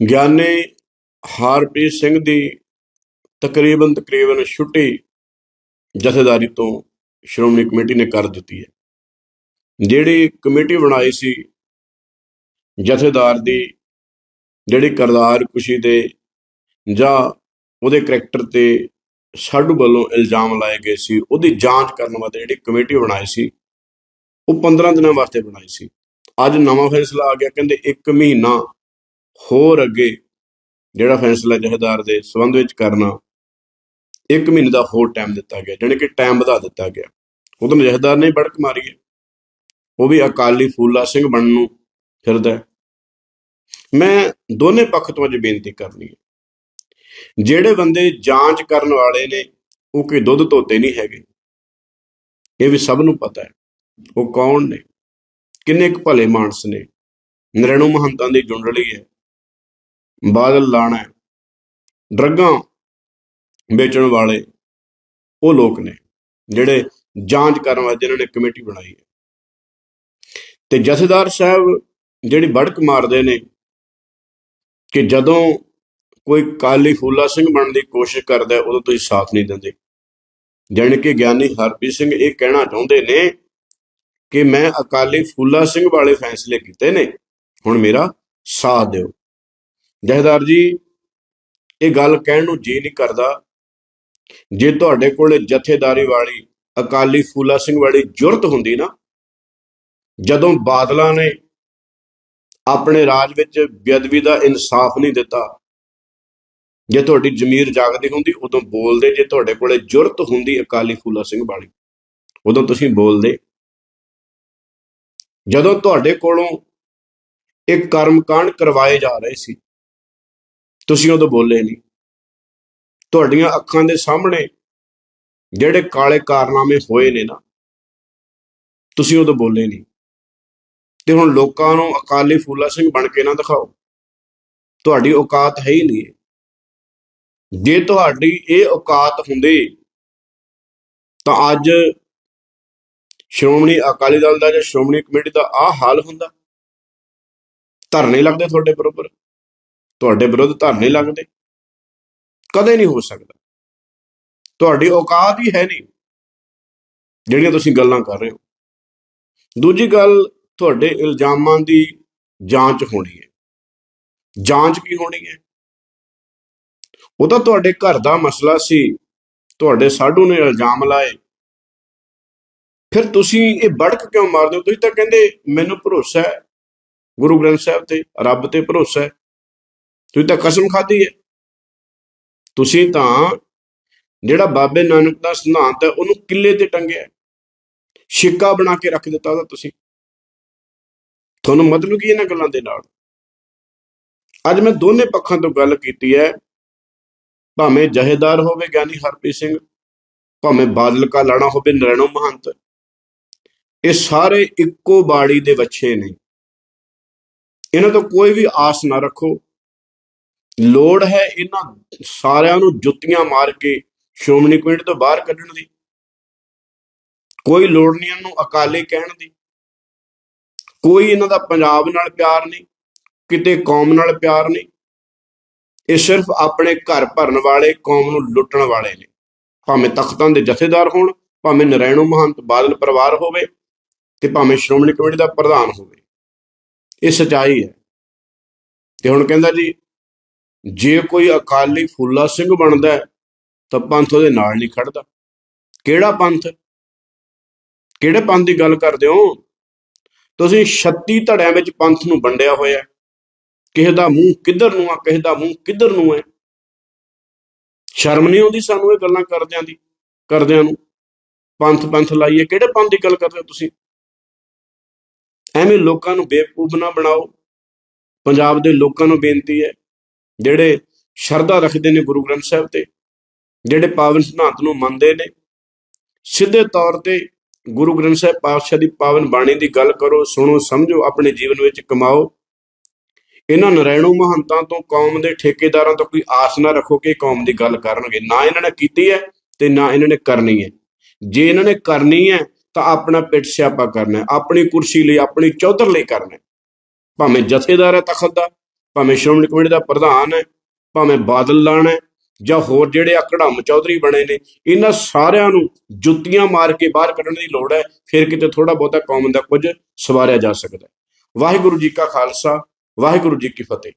ਗਿਆਨੀ ਹਰਪ੍ਰੀਤ ਸਿੰਘ ਦੀ ਤਕਰੀਬਨ ਤਕਰੀਬਨ ਛੁੱਟੀ ਜਥੇਦਾਰੀ ਤੋਂ ਸ਼੍ਰੋਮਣੀ ਕਮੇਟੀ ਨੇ ਕਰ ਦਿੱਤੀ ਹੈ। ਜਿਹੜੀ ਕਮੇਟੀ ਬਣਾਈ ਸੀ, ਜਥੇਦਾਰ ਦੀ, ਜਿਹੜੀ ਕਰਦਾਰ ਕੁਸ਼ੀ ਦੇ ਜਾਂ ਉਹਦੇ ਕਰੈਕਟਰ ਤੇ ਸਾਡੂ ਵੱਲੋਂ ਇਲਜ਼ਾਮ ਲਾਏ ਗਏ ਸੀ, ਉਹਦੀ ਜਾਂਚ ਕਰਨ ਵਾਸਤੇ ਜਿਹੜੀ ਕਮੇਟੀ ਬਣਾਈ ਸੀ, ਉਹ 15 ਦਿਨਾਂ ਵਾਸਤੇ ਬਣਾਈ ਸੀ। ਅੱਜ ਨਵਾਂ ਫੈਸਲਾ ਆ ਗਿਆ, ਕਹਿੰਦੇ 1 ਮਹੀਨਾ ਹੋਰ ਅੱਗੇ ਜਿਹੜਾ ਫੈਸਲਾ ਜਥੇਦਾਰ ਦੇ ਸੰਬੰਧ ਵਿੱਚ ਕਰਨਾ 1 ਮਹੀਨੇ ਦਾ ਹੋਰ ਟਾਈਮ ਦਿੱਤਾ ਗਿਆ, ਜਾਣੀ ਕਿ ਟਾਈਮ ਵਧਾ ਦਿੱਤਾ ਗਿਆ। ਉਦੋਂ ਜਥੇਦਾਰ ਨੇ ਬੜਕ ਮਾਰੀ ਹੈ। ਉਹ ਵੀ ਅਕਾਲੀ ਫੂਲਾ ਸਿੰਘ ਬਣਨ ਨੂੰ ਫਿਰਦਾ ਮੈਂ ਦੋਨੇ ਪੱਖ ਤੋਂ ਅੱਜ ਬੇਨਤੀ ਕਰਨੀ ਹੈ। ਜਿਹੜੇ ਬੰਦੇ ਜਾਂਚ ਕਰਨ ਵਾਲੇ ਨੇ, ਉਹ ਕੋਈ ਦੁੱਧ ਧੋਤੇ ਨਹੀਂ ਹੈਗੇ। ਇਹ ਵੀ ਸਭ ਨੂੰ ਪਤਾ ਹੈ। ਉਹ ਕੌਣ ਨੇ? ਕਿੰਨੇ ਕੁ ਭਲੇ ਮਾਨਸ ਨੇ? ਨਰੈਣੂ ਮਹੰਤਾਂ ਦੀ ਜੁੰਡਲੀ ਹੈ। ਬਾਦਲ ਲਾਣਾ ਡਰੱਗਾਂ ਵੇਚਣ ਵਾਲੇ ਉਹ ਲੋਕ ਨੇ ਜਿਹੜੇ ਜਾਂਚ ਕਰਨ ਵਾਸਤੇ ਇਹਨਾਂ ਨੇ ਕਮੇਟੀ ਬਣਾਈ ਹੈ। ਤੇ ਜਥੇਦਾਰ ਸਾਹਿਬ ਜਿਹੜੀ ਬੜਕ ਮਾਰਦੇ ਨੇ ਕਿ ਜਦੋਂ ਕੋਈ ਕਾਲੀ ਫੂਲਾ ਸਿੰਘ ਬਣਨ ਦੀ ਕੋਸ਼ਿਸ਼ ਕਰਦਾ ਉਦੋਂ ਤੁਸੀਂ ਸਾਥ ਨਹੀਂ ਦਿੰਦੇ। ਜਾਣੀ ਕਿ ਗਿਆਨੀ ਹਰਪ੍ਰੀਤ ਸਿੰਘ ਇਹ ਕਹਿਣਾ ਚਾਹੁੰਦੇ ਨੇ ਕਿ ਮੈਂ ਅਕਾਲੀ ਫੂਲਾ ਸਿੰਘ ਵਾਲੇ ਫੈਸਲੇ ਕੀਤੇ ਨੇ, ਹੁਣ ਮੇਰਾ ਸਾਥ ਦਿਓ। ਜਹਦਾਰ ਜੀ, ਇਹ ਗੱਲ ਕਹਿਣ ਨੂੰ ਜੀ ਨਹੀਂ ਕਰਦਾ ਜੇ ਤੁਹਾਡੇ ਕੋਲ ਜਥੇਦਾਰੀ ਵਾਲੀ ਅਕਾਲੀ ਫੂਲਾ ਸਿੰਘ ਵਾਲੀ ਜੁਰਤ ਹੁੰਦੀ ਨਾ, ਜਦੋਂ ਬਾਦਲਾਂ ਨੇ ਆਪਣੇ ਰਾਜ ਵਿੱਚ ਬੇਅਦਬੀ ਦਾ ਇਨਸਾਫ ਨਹੀਂ ਦਿੱਤਾ, ਜੇ ਤੁਹਾਡੀ ਜ਼ਮੀਰ ਜਾਗਦੀ ਹੁੰਦੀ, ਉਦੋਂ ਬੋਲਦੇ ਜੇ ਤੁਹਾਡੇ ਕੋਲੇ ਜੁਰਤ ਹੁੰਦੀ ਅਕਾਲੀ ਫੂਲਾ ਸਿੰਘ ਵਾਲੀ, ਉਦੋਂ ਤੁਸੀਂ ਬੋਲਦੇ। ਜਦੋਂ ਤੁਹਾਡੇ ਕੋਲੋਂ ਇੱਕ ਕਰਮਕਾਂਡ ਕਰਵਾਏ ਜਾ ਰਹੇ ਸੀ ਤੁਸੀਂ ਉਦੋਂ ਬੋਲੇ ਨਹੀਂ ਤੁਹਾਡੀਆਂ ਅੱਖਾਂ ਦੇ ਸਾਹਮਣੇ ਜਿਹੜੇ ਕਾਲੇ ਕਾਰਨਾਮੇ ਹੋਏ ਨੇ ਨਾ, ਤੁਸੀਂ ਉਦੋਂ ਬੋਲੇ ਨਹੀਂ ਤੇ ਹੁਣ ਲੋਕਾਂ ਨੂੰ ਅਕਾਲੀ ਫੂਲਾ ਸਿੰਘ ਬਣ ਕੇ ਨਾ ਦਿਖਾਓ। ਤੁਹਾਡੀ ਔਕਾਤ ਹੈ ਹੀ ਨਹੀਂ ਇਹ। ਜੇ ਤੁਹਾਡੀ ਇਹ ਔਕਾਤ ਹੁੰਦੀ, ਤਾਂ ਅੱਜ ਸ਼੍ਰੋਮਣੀ ਅਕਾਲੀ ਦਲ ਦਾ ਜਾਂ ਸ਼੍ਰੋਮਣੀ ਕਮੇਟੀ ਦਾ ਆਹ ਹਾਲ ਹੁੰਦਾ। ਧਰਨੇ ਲੱਗਦੇ ਤੁਹਾਡੇ ਬਰੋਬਰ। ਤੁਹਾਡੇ ਵਿਰੁੱਧ ਧਰਨੇ ਲੱਗਦੇ? ਕਦੇ ਨਹੀਂ ਹੋ ਸਕਦਾ। ਤੁਹਾਡੀ ਔਕਾਤ ਹੀ ਹੈ ਨਹੀਂ, ਜਿਹੜੀਆਂ ਤੁਸੀਂ ਗੱਲਾਂ ਕਰ ਰਹੇ ਹੋ। ਦੂਜੀ ਗੱਲ, ਤੁਹਾਡੇ ਇਲਜ਼ਾਮਾਂ ਦੀ ਜਾਂਚ ਹੋਣੀ ਹੈ। ਜਾਂਚ ਕੀ ਹੋਣੀ ਹੈ? ਉਹ ਤਾਂ ਤੁਹਾਡੇ ਘਰ ਦਾ ਮਸਲਾ ਸੀ। ਤੁਹਾਡੇ ਸਾਡੂ ਨੇ ਇਲਜ਼ਾਮ ਲਾਏ। ਫਿਰ ਤੁਸੀਂ ਇਹ ਬੜਕ ਕਿਉਂ ਮਾਰਦੇ ਹੋ? ਤੁਸੀਂ ਤਾਂ ਕਹਿੰਦੇ, ਮੈਨੂੰ ਭਰੋਸਾ ਹੈ। ਗੁਰੂ ਗ੍ਰੰਥ ਸਾਹਿਬ ਤੇ ਰੱਬ ਤੇ ਭਰੋਸਾ ਹੈ। ਤੁਸੀਂ ਤਾਂ ਕਸਮ ਖਾਧੀ ਹੈ। ਤੁਸੀਂ ਤਾਂ ਜਿਹੜਾ ਬਾਬੇ ਨਾਨਕ ਦਾ ਸਿਧਾਂਤ ਹੈ, ਉਹਨੂੰ ਕਿੱਲੇ ਤੇ ਟੰਗਿਆ ਹੈ। ਸਿੱਕਾ ਬਣਾ ਕੇ ਰੱਖ ਦਿੱਤਾ ਉਹਦਾ ਤੁਸੀਂ। ਤੁਹਾਨੂੰ ਮਤਲਬ ਕੀ ਇਹਨਾਂ ਗੱਲਾਂ ਦੇ ਨਾਲ? ਅੱਜ ਮੈਂ ਦੋਨੇ ਪੱਖਾਂ ਤੋਂ ਗੱਲ ਕੀਤੀ ਹੈ। ਭਾਵੇਂ ਜਹੇਦਾਰ ਹੋਵੇ ਗਿਆਨੀ ਹਰਪ੍ਰੀਤ ਸਿੰਘ, ਭਾਵੇਂ ਬਾਦਲ ਕਾ ਲਾਣਾ ਹੋਵੇ ਨਰੈਣੋ ਮਹੰਤ, ਇਹ ਸਾਰੇ ਇੱਕੋ ਬਾੜੀ ਦੇ ਬੱਚੇ ਨੇ। ਇਹਨਾਂ ਤੋਂ ਕੋਈ ਵੀ ਆਸ ਨਾ ਰੱਖੋ। ਲੋੜ ਹੈ ਇਹਨਾਂ ਸਾਰਿਆਂ ਨੂੰ ਜੁੱਤੀਆਂ ਮਾਰ ਕੇ ਸ਼੍ਰੋਮਣੀ ਕਮੇਟੀ ਤੋਂ ਬਾਹਰ ਕੱਢਣ ਦੀ। ਕੋਈ ਲੋੜ ਨਹੀਂ ਇਹਨਾਂ ਨੂੰ ਅਕਾਲੀ ਕਹਿਣ ਦੀ। ਕੋਈ ਇਹਨਾਂ ਦਾ ਪੰਜਾਬ ਨਾਲ ਪਿਆਰ ਨਹੀਂ, ਕਿਤੇ ਕੌਮ ਨਾਲ ਪਿਆਰ ਨਹੀਂ। ਇਹ ਸਿਰਫ ਆਪਣੇ ਘਰ ਭਰਨ ਵਾਲੇ, ਕੌਮ ਨੂੰ ਲੁੱਟਣ ਵਾਲੇ ਨੇ। ਭਾਵੇਂ ਤਖਤਾਂ ਦੇ ਜਥੇਦਾਰ ਹੋਣ, ਭਾਵੇਂ ਨਰੈਣੋ ਮਹੰਤ ਬਾਦਲ ਪਰਿਵਾਰ ਹੋਵੇ ਤੇ ਭਾਵੇਂ ਸ਼੍ਰੋਮਣੀ ਕਮੇਟੀ ਦਾ ਪ੍ਰਧਾਨ ਹੋਵੇ। ਇਹ ਸਚਾਈ ਹੈ। ਤੇ ਹੁਣ ਕਹਿੰਦਾ ਜੀ ਜੇ ਕੋਈ ਅਕਾਲੀ ਫੂਲਾ ਸਿੰਘ ਬਣਦਾ ਤਾਂ ਪੰਥ ਉਹਦੇ ਨਾਲ ਨਹੀਂ ਖੜਦਾ। ਕਿਹੜਾ ਪੰਥ? ਕਿਹੜੇ ਪੰਥ ਦੀ ਗੱਲ ਕਰਦੇ ਹੋ? ਤੁਸੀਂ 36 ਧੜਿਆਂ ਵਿੱਚ ਪੰਥ ਨੂੰ ਵੰਡਿਆ ਹੋਇਆ ਕਿਸੇ ਦਾ ਮੂੰਹ ਕਿੱਧਰ ਨੂੰ ਆ, ਕਿਸੇ ਦਾ ਮੂੰਹ ਕਿੱਧਰ ਨੂੰ ਹੈ? ਸ਼ਰਮ ਨਹੀਂ ਆਉਂਦੀ ਸਾਨੂੰ ਇਹ ਗੱਲਾਂ ਕਰਦਿਆਂ ਦੀ, ਕਰਦਿਆਂ ਨੂੰ? ਪੰਥ ਪੰਥ ਲਾਈਏ, ਕਿਹੜੇ ਪੰਥ ਦੀ ਗੱਲ ਕਰਦੇ ਹੋ ਤੁਸੀਂ? ਐਵੇਂ ਲੋਕਾਂ ਨੂੰ ਬੇਵਕੂਫ ਨਾ ਬਣਾਓ। ਪੰਜਾਬ ਦੇ ਲੋਕਾਂ ਨੂੰ ਬੇਨਤੀ ਹੈ ਜਿਹੜੇ ਸ਼ਰਧਾ ਰੱਖਦੇ ਨੇ ਗੁਰੂ ਗ੍ਰੰਥ ਸਾਹਿਬ ਤੇ, ਜਿਹੜੇ ਪਾਵਨ ਸਿਧਾਂਤ ਨੂੰ ਮੰਨਦੇ ਨੇ, ਸਿੱਧੇ ਤੌਰ ਤੇ ਗੁਰੂ ਗ੍ਰੰਥ ਸਾਹਿਬ ਪਾਤਸ਼ਾਹ ਦੀ ਪਾਵਨ ਬਾਣੀ ਦੀ ਗੱਲ ਕਰੋ, ਸੁਣੋ, ਸਮਝੋ, ਆਪਣੇ ਜੀਵਨ ਵਿੱਚ ਕਮਾਓ। ਇਹਨਾਂ ਨਰੈਣੂ ਮਹੰਤਾਂ ਤੋਂ ਕੌਮ ਦੇ ਠੇਕੇਦਾਰਾਂ ਤੋਂ ਕੋਈ ਆਸ ਨਾ ਰੱਖੋ ਕਿ ਕੌਮ ਦੀ ਗੱਲ ਕਰਨਗੇ। ਨਾ ਇਹਨਾਂ ਨੇ ਕੀਤੀ ਹੈ ਤੇ ਨਾ ਇਹਨਾਂ ਨੇ ਕਰਨੀ ਹੈ। ਜੇ ਇਹਨਾਂ ਨੇ ਕਰਨੀ ਹੈ, ਤਾਂ ਆਪਣਾ ਪਿੱਠ ਸਿਆਪਾ ਕਰਨਾ ਹੈ, ਆਪਣੀ ਕੁਰਸੀ ਲਈ, ਆਪਣੀ ਚੌਧਰ ਲਈ ਕਰਨਾ ਹੈ। ਭਾਵੇਂ ਜਥੇਦਾਰ ਹੈ ਤਖਤ ਦਾ ਭਾਵੇਂ ਸ਼੍ਰੋਮਣੀ ਕਮੇਟੀ ਦਾ ਪ੍ਰਧਾਨ ਹੈ, ਭਾਵੇਂ ਬਾਦਲ ਲਾਣ ਹੈ ਜਾਂ ਹੋਰ ਜਿਹੜੇ ਆ ਚੌਧਰੀ ਬਣੇ ਨੇ, ਇਹਨਾਂ ਸਾਰਿਆਂ ਨੂੰ ਜੁੱਤੀਆਂ ਮਾਰ ਕੇ ਬਾਹਰ ਕੱਢਣ ਦੀ ਲੋੜ ਹੈ, ਫਿਰ ਕਿਤੇ ਥੋੜਾ ਬਹੁਤਾ ਕੌਮ ਦਾ ਕੁਝ ਸਵਾਰਿਆ ਜਾ ਸਕਦਾ ਵਾਹਿਗੁਰੂ ਜੀ ਕਾ ਖਾਲਸਾ, ਵਾਹਿਗੁਰੂ ਜੀ ਕੀ ਫਤਿਹ।